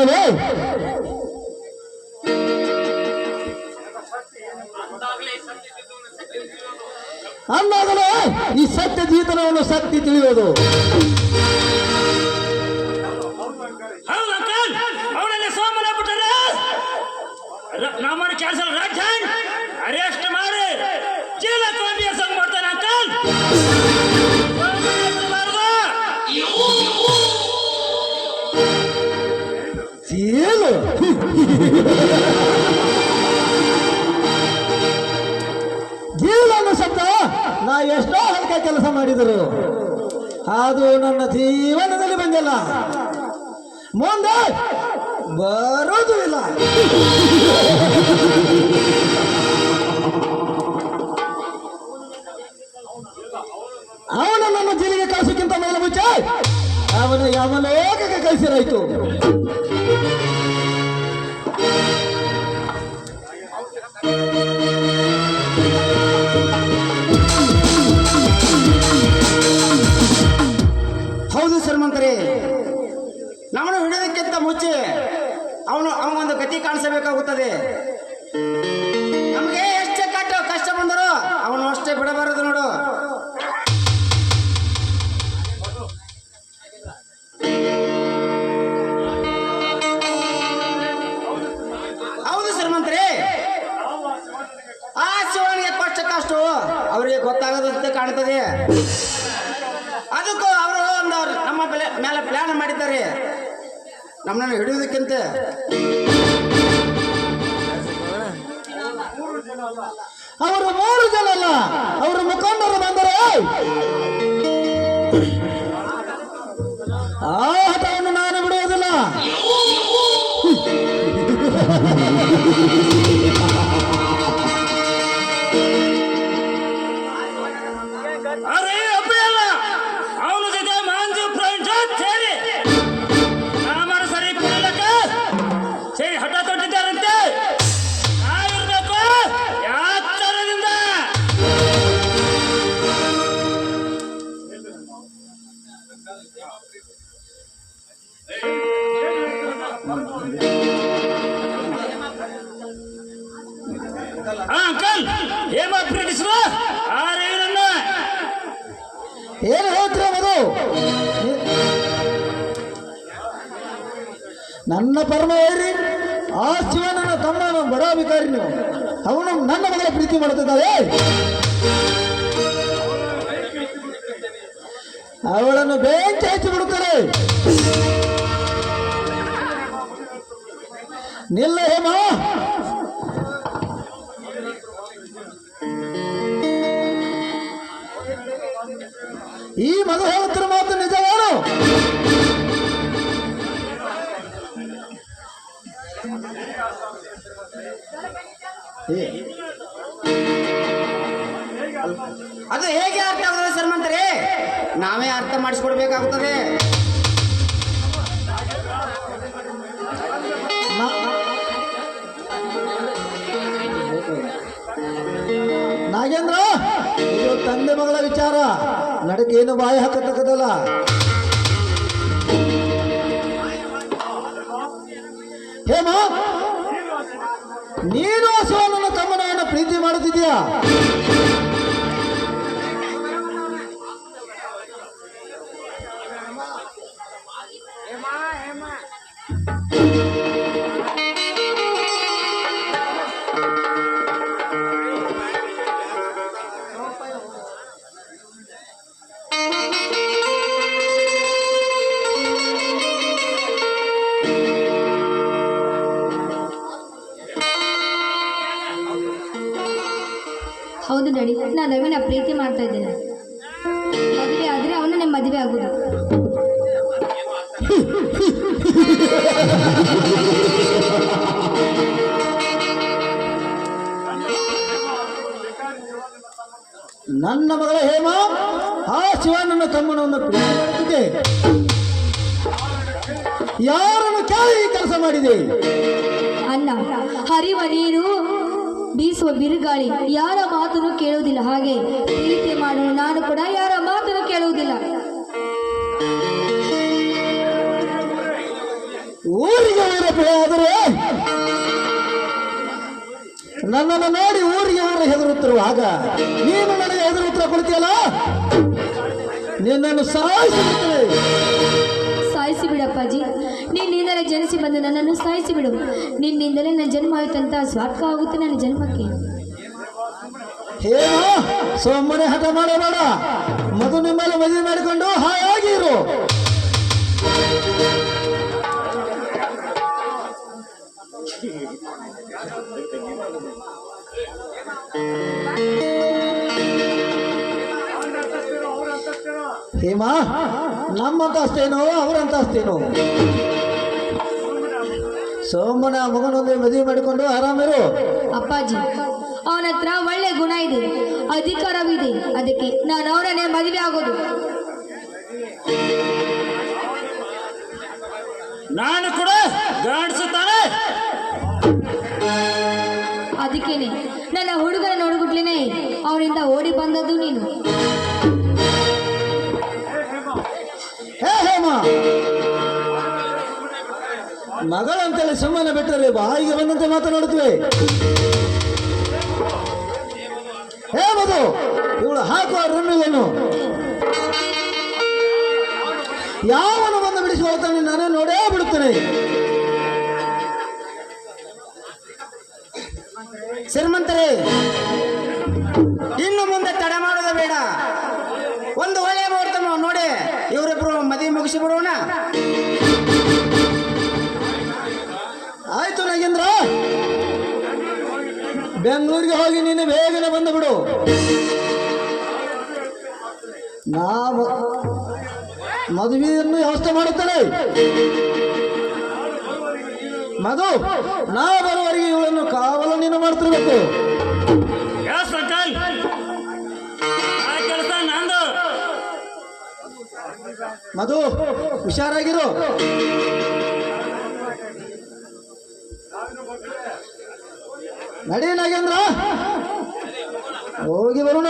ಅಲ್ಲವೇ ಅಂದಾಗಲೇ ಈ ಸತ್ಯ ಜೀತನವನ್ನು ಸತ್ಯ ತಿಳಿಯೋದು. ಏನು? ಜೀವನ ಶಬ್ದ ನಾ ಎಷ್ಟೋ ಹಲ್ಕ ಕೆಲಸ ಮಾಡಿದರು. ಅದು ನನ್ನ ಜೀವನದಲ್ಲಿ ಬಂದಿಲ್ಲ. ಮುಂದೆ ಬರೋದು ಇಲ್ಲ. ಅವನ ನನ್ನ ಜೀಲಿಗೆ ಕಳಿಸೋಕ್ಕಿಂತ ಮೇಲೆ ಮುಂಚೆ ಅವನ ಲೋಕಕ್ಕೆ ಕಳಿಸಿರಾಯ್ತು? ಗತಿ ಕಾಣಿಸಬೇಕಾಗುತ್ತದೆ. ನಮಗೆ ಎಷ್ಟೇ ಕಟ್ಟ ಕಷ್ಟ ಬಂದರು ಅವನು ಅಷ್ಟೇ ಬಿಡಬಾರದು ನೋಡು. ಹೌದು ಶ್ರೀಮಂತ್ರಿ. ಆ ಶಿವನಿಗೆ ಕಷ್ಟ ಕಷ್ಟ ಅವರಿಗೆ ಗೊತ್ತಾಗದಂತೆ ಕಾಣ್ತದೆ. ಅದಕ್ಕೂ ಅವರು ಒಂದು ನಮ್ಮ ಮೇಲೆ ಪ್ಲಾನ್ ಮಾಡಿದ್ದಾರೆ. ನಮ್ಮನ್ನು ಹಿಡಿಯೋದಕ್ಕಿಂತ ಅವರು ಮೂರು ಜನ ಅಲ್ಲ ಅವರು ಮುಖಂಡರು ಬಂದರೆ ಆ ಹಠವನ್ನು ನಾನು ಬಿಡುವುದಿಲ್ಲ. ಅಂಕಲ್ ಹೇಮ ಬ್ರಿಟಿಷರು ಆ ರೇವನನ್ನ ಏನು ಹೇಳ್ತೀರ ಮಧು? ನನ್ನ ಪರಮ ಹೇಳ್ರಿ ಆ ಶಿವನನ್ನ ತಮ್ಮನ ಬಡ ನೀವು. ಅವನು ನನ್ನ ಮಗಳ ಪ್ರೀತಿ ಮಾಡುತ್ತಿದ್ದಾವೆ ಅವಳನ್ನು ಬೆಂಕಿ ಹಚ್ಚಿ ಬಿಡುತ್ತಾರೆ. ನಿಲ್ಲ ಹೇಮ. ಈ ಮಗು ಹೇಳುತ್ತಿರ ಮಾತು ನಿಜವೇನು ಏ, ಮಾಡಿಸ್ಕೊಡ್ಬೇಕಾಗುತ್ತದೆ ನಾಗೇಂದ್ರ, ಇದು ತಂದೆ ಮಗಳ ವಿಚಾರ. ನಡಕ್ಕೆ ಏನು ಬಾಯಿ ಹಾಕತಕ್ಕದಲ್ಲ? ಹೇಮ, ನೀನು ಆ ನನ್ನ ತಮ್ಮನನ್ನ ಪ್ರೀತಿ ಮಾಡುತ್ತಿದ್ಯಾ? ಡ್ಯಾಡಿ ನಾನು ರವಿನ ಪ್ರೀತಿ ಮಾಡ್ತಾ ಇದ್ದೇನೆ. ಮದುವೆ ಆದರೆ ಅವನನ್ನೇ ಮದುವೆ ಆಗೋದು. ನನ್ನ ಮಗಳ ಹೇಮ ಆ ಶಿವನನ್ನ ತಮ್ಮನನ್ನು ಪ್ರೀತಿ ಮಾಡುತ್ತಿದ್ದೆ ಯಾರನ್ನು ಕೇಳಿ ಈ ಕೆಲಸ ಮಾಡಿದೆ? ಅಣ್ಣ ಹರಿವ ನೀರು ಬೀಸುವ ಬಿರುಗಾಳಿ ಯಾರ ಮಾತನ್ನು ಕೇಳುವುದಿಲ್ಲ. ಹಾಗೆ ಪ್ರೀತಿ ಮಾಡಲು ನಾನು ಕೂಡ ಯಾರ ಮಾತನ್ನು ಕೇಳುವುದಿಲ್ಲ. ಊರಿಗೆ ಊರ ನನ್ನನ್ನು ನೋಡಿ ಊರಿಗೆ ಊರು ಹೆದರುತ್ತಿರುವಾಗ ನೀನು ನನಗೆ ಹೆದರುತ್ತರ ಕೊಡ್ತೀಯಲ್ಲ? ನಿನ್ನನ್ನು ಸಾಯಿಸುತ್ತೇನೆ. ಸಾಯಿಸಿ ಬಿಡಪ್ಪಾಜಿ ನಿನ್ನಿಂದಲೇ ಜನಿಸಿ ಬಂದು ನನ್ನನ್ನು ಸಾಯಿಸಿ ಬಿಡು ನಿನ್ನಿಂದಲೇ ನನ್ನ ಜನ್ಮ ಆಯ್ತಂತ ಸ್ವಾರ್ಥ ಆಗುತ್ತೆ ನನ್ನ ಜನ್ಮಕ್ಕೆ. ಏನು? ಸೊಮ್ಮನೆ ಹಠ ಮಾಡಬೇಡ. ಮದುವೆ ಮೇಲೆ ಮದುವೆ ಮಾಡಿಕೊಂಡು ಹಾಯಾಗಿ ಹೇಮ ನಮ್ಮಂತ ಅಷ್ಟೇನೋ ಅವರಂತ ಅಷ್ಟೇನೋ ಸೋಮನ ಮಗನೊಂದೇ ಮದುವೆ ಮಾಡಿಕೊಂಡು ಆರಾಮಿರು ಅಪ್ಪಾಜಿ ಅವನ ಹತ್ರ ಒಳ್ಳೆ ಗುಣ ಇದೆ ಅಧಿಕಾರವಿದೆ ಅದಕ್ಕೆ ನಾನು ಅವರನ್ನೇ ಮದುವೆ ಆಗೋದು. ನಾನು ಕೂಡ ಗಾಡಿಸುತ್ತಾನೆ ಅದಕ್ಕೇನೆ ನನ್ನ ಹುಡುಗನ ನೋಡ್ಬಿಟ್ಲೇನೆ ಅವರಿಂದ ಓಡಿ ಬಂದದ್ದು ನೀನು. ಮಗಳಂತೇಳಿ ಸುಮ್ಮನೆ ಬಿಟ್ಟರೆ ಬಾಯಿಗೆ ಬಂದಂತೆ ಮಾತನಾಡುತ್ತವೆ. ಹೇ ಮಧು, ಇವಳು ಹಾಕುವ ಏನು ಯಾವನು ಬಂದು ಬಿಡಿಸಿಕೊಳ್ತಾನೆ ನಾನು ನೋಡೇ ಬಿಡುತ್ತೇನೆ. ಶ್ರೀಮಂತರೇ ಹೋಗಿ ನೀನು ಬೇಗನೆ ಬಂದು ಬಿಡು. ನಾ ಮ- ಮದುವೆಯನ್ನು ವ್ಯವಸ್ಥೆ ಮಾಡುತ್ತೇನೆ ಮಧು ನಾ ಬರುವವರೆಗೆ ಇವಳನ್ನು ಕಾವಲು ನೀನು ಮಾಡ್ತಿರ್ಬೇಕು. ಮಧು ಹುಷಾರಾಗಿರು. ನಡಿ ನಾಗೇಂದ್ರ ಹೋಗಿ ಬರೋಣ.